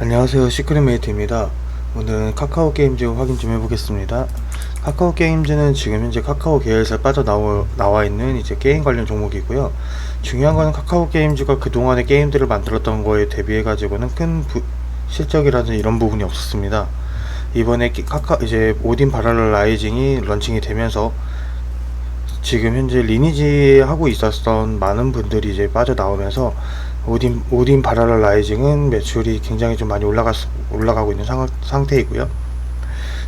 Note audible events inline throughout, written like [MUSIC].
안녕하세요. 시크릿메이트입니다. 오늘은 카카오 게임즈 확인 좀 해보겠습니다. 카카오 게임즈는 지금 현재 카카오 계열사에 빠져나와 나와 있는 이제 게임 관련 종목이고요. 중요한 거는 카카오 게임즈가 그동안의 게임들을 만들었던 거에 대비해 가지고는 큰 부- 실적이라든지 이런 부분이 없었습니다. 이번에 기- 카카 이제 오딘 바랄라 라이징이 런칭이 되면서 지금 현재 리니지 하고 있었던 많은 분들이 이제 빠져나오면서 오딘 오딘 바랄라 라이징은 매출이 굉장히 좀 많이 올라가 올라가고 있는 상, 상태이고요.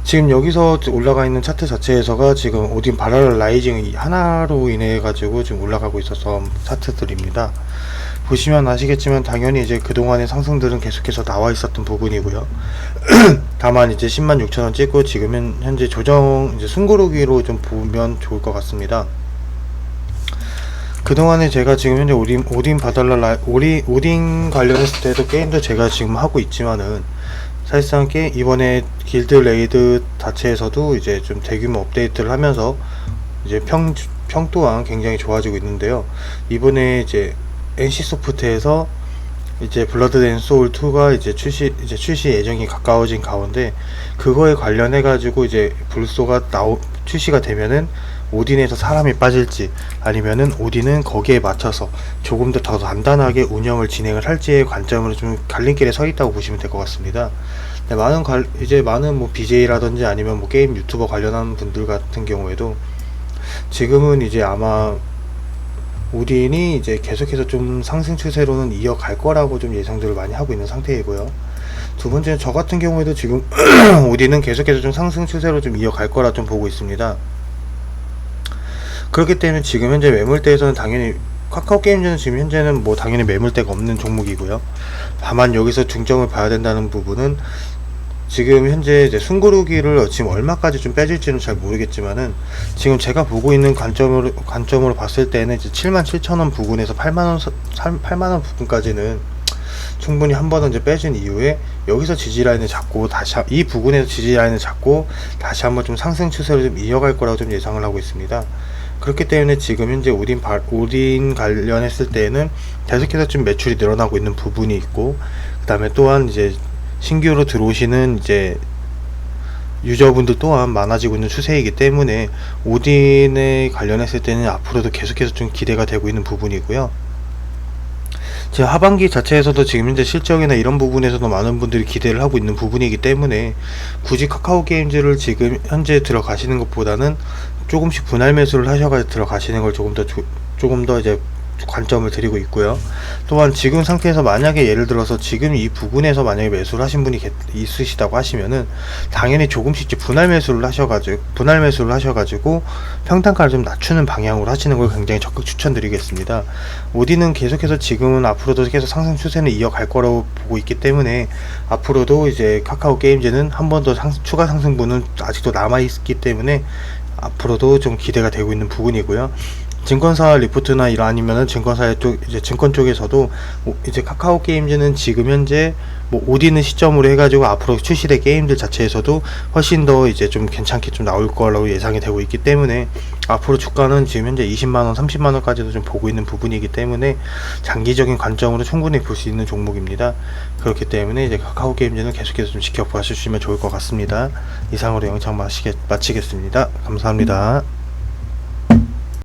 지금 여기서 올라가 있는 차트 자체에서가 지금 오딘 바랄라 라이징 이 하나로 인해 가지고 지금 올라가고 있어서 차트들입니다. 보시면 아시겠지만 당연히 이제 그동안의 상승들은 계속해서 나와 있었던 부분이고요. [CLEARS THROAT] 다만 이제 10만 6천 원 찍고 지금은 현재 조정 이제 숨고르기로 좀 보면 좋을 것 같습니다. 그동안에 제가 지금 현재 오딘 오딘 바달라 라 오리 오딘 관련했을 때도 게임도 제가 지금 하고 있지만은 사실상 게 이번에 길드 레이드 자체에서도 이제 좀 대규모 업데이트를 하면서 이제 평, 평 또한 굉장히 좋아지고 있는데요. 이번에 이제 NC 소프트에서 이제 블러드 앤 소울 2가 이제 출시 이제 출시 예정이 가까워진 가운데 그거에 관련해 가지고 이제 불소가 나오 출시가 되면은 오딘에서 사람이 빠질지 아니면은 오딘은 거기에 맞춰서 조금 더 더 단단하게 운영을 진행을 할지의 관점으로 좀 갈림길에 서 있다고 보시면 될 것 같습니다. 네, 많은 관, 이제 많은 뭐 BJ라든지 아니면 뭐 게임 유튜버 관련한 분들 같은 경우에도 지금은 이제 아마 오딘이 이제 계속해서 좀 상승 추세로는 이어갈 거라고 좀 예상들을 많이 하고 있는 상태이고요. 두 번째는 저 같은 경우에도 지금 [CLEARS THROAT] 오딘은 계속해서 좀 상승 추세로 좀 이어갈 거라 좀 보고 있습니다. 그렇기 때문에 지금 현재 매물대에서는 당연히 카카오 게임즈는 지금 현재는 뭐 당연히 매물대가 없는 종목이고요. 다만 여기서 중점을 봐야 된다는 부분은 지금 현재 이제 숨고르기를 지금 얼마까지 좀 빼질지는 잘 모르겠지만은 지금 제가 보고 있는 관점으로 관점으로 봤을 때는 이제 7만 7천 원 부근에서 8만 원 8만 원 부근까지는 충분히 한 번은 이제 빼준 이후에 여기서 지지 라인을 잡고 다시 한- 이 부근에서 지지 라인을 잡고 다시 한번 좀 상승 추세를 좀 이어갈 거라고 좀 예상을 하고 있습니다. 그렇기 때문에 지금 현재 오딘 바, 오딘 관련했을 때에는 계속해서 좀 매출이 늘어나고 있는 부분이 있고 그 다음에 또한 이제 신규로 들어오시는 이제 유저분들 또한 많아지고 있는 추세이기 때문에 오딘에 관련했을 때는 앞으로도 계속해서 좀 기대가 되고 있는 부분이고요. 지금 하반기 자체에서도 지금 현재 실적이나 이런 부분에서도 많은 분들이 기대를 하고 있는 부분이기 때문에 굳이 카카오 게임즈를 지금 현재 들어가시는 것보다는 조금씩 분할 매수를 하셔가지고 들어가시는 걸 조금 더 조, 조금 더 이제 관점을 드리고 있고요. 또한 지금 상태에서 만약에 예를 들어서 지금 이 부분에서 만약에 매수를 하신 분이 계- 있으시다고 하시면은 당연히 조금씩 이제 분할 매수를 하셔가지고 분할 매수를 하셔가지고 평단가를 좀 낮추는 방향으로 하시는 걸 굉장히 적극 추천드리겠습니다. 오디는 계속해서 지금은 앞으로도 계속 상승 추세는 이어갈 거라고 보고 있기 때문에 앞으로도 이제 카카오 게임즈는 한 번 더 추가 상승분은 아직도 남아 있기 때문에 앞으로도 좀 기대가 되고 있는 부분이고요. 증권사 리포트나 이런 아니면은 증권사 쪽 이제 증권 쪽에서도 오- 이제 카카오 게임즈는 지금 현재 뭐 오디는 시점으로 해가지고 앞으로 출시될 게임들 자체에서도 훨씬 더 이제 좀 괜찮게 좀 나올 거라고 예상이 되고 있기 때문에 앞으로 주가는 지금 현재 20만 원, 30만 원까지도 좀 보고 있는 부분이기 때문에 장기적인 관점으로 충분히 볼 수 있는 종목입니다. 그렇기 때문에 이제 카카오 게임즈는 계속해서 좀 지켜봐 주시면 좋을 것 같습니다. 이상으로 영상 마치겠, 마치겠습니다. 감사합니다.